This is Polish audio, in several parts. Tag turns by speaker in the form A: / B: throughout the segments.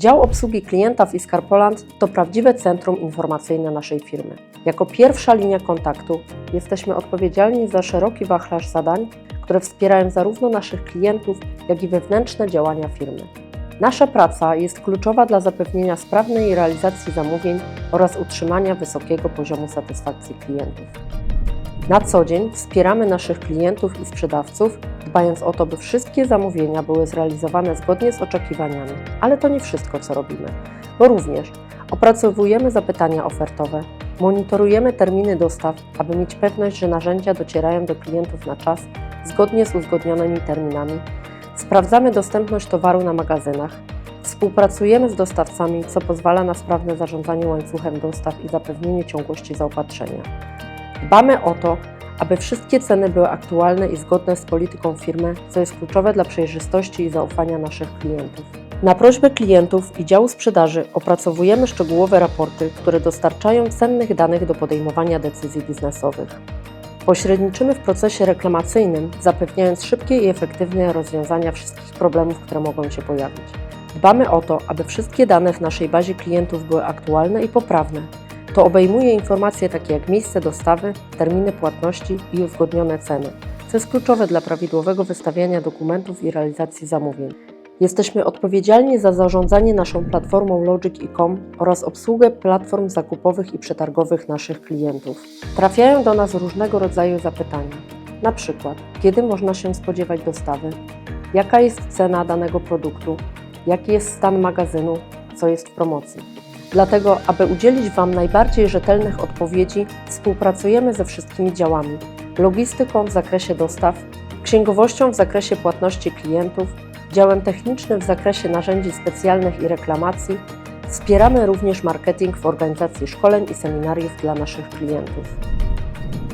A: Dział obsługi klienta w Iskar Poland to prawdziwe centrum informacyjne naszej firmy. Jako pierwsza linia kontaktu jesteśmy odpowiedzialni za szeroki wachlarz zadań, które wspierają zarówno naszych klientów, jak i wewnętrzne działania firmy. Nasza praca jest kluczowa dla zapewnienia sprawnej realizacji zamówień oraz utrzymania wysokiego poziomu satysfakcji klientów. Na co dzień wspieramy naszych klientów i sprzedawców, dbając o to, by wszystkie zamówienia były zrealizowane zgodnie z oczekiwaniami. Ale to nie wszystko, co robimy, bo również opracowujemy zapytania ofertowe, monitorujemy terminy dostaw, aby mieć pewność, że narzędzia docierają do klientów na czas, zgodnie z uzgodnionymi terminami, sprawdzamy dostępność towaru na magazynach, współpracujemy z dostawcami, co pozwala na sprawne zarządzanie łańcuchem dostaw i zapewnienie ciągłości zaopatrzenia. Dbamy o to, aby wszystkie ceny były aktualne i zgodne z polityką firmy, co jest kluczowe dla przejrzystości i zaufania naszych klientów. Na prośbę klientów i działu sprzedaży opracowujemy szczegółowe raporty, które dostarczają cennych danych do podejmowania decyzji biznesowych. Pośredniczymy w procesie reklamacyjnym, zapewniając szybkie i efektywne rozwiązania wszystkich problemów, które mogą się pojawić. Dbamy o to, aby wszystkie dane w naszej bazie klientów były aktualne i poprawne, to obejmuje informacje takie jak miejsce dostawy, terminy płatności i uzgodnione ceny, co jest kluczowe dla prawidłowego wystawiania dokumentów i realizacji zamówień. Jesteśmy odpowiedzialni za zarządzanie naszą platformą Logic.com oraz obsługę platform zakupowych i przetargowych naszych klientów. Trafiają do nas różnego rodzaju zapytania, na przykład kiedy można się spodziewać dostawy, jaka jest cena danego produktu, jaki jest stan magazynu, co jest w promocji. Dlatego, aby udzielić Wam najbardziej rzetelnych odpowiedzi, współpracujemy ze wszystkimi działami: logistyką w zakresie dostaw, księgowością w zakresie płatności klientów, działem technicznym w zakresie narzędzi specjalnych i reklamacji. Wspieramy również marketing w organizacji szkoleń i seminariów dla naszych klientów.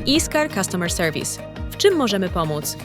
B: Iskar Customer Service. W czym możemy pomóc?